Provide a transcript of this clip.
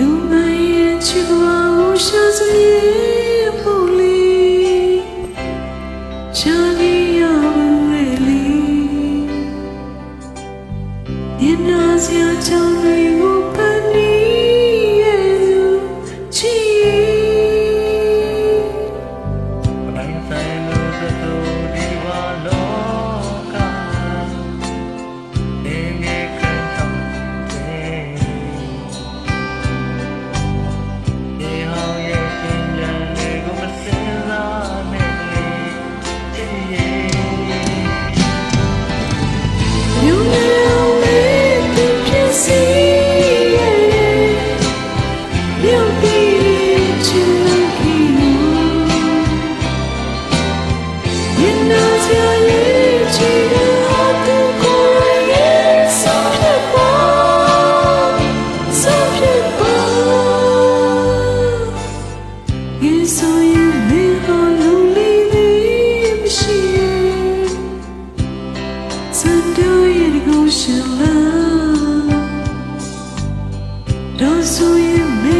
路满眼去望无暇子夜不离，家里。Don't so you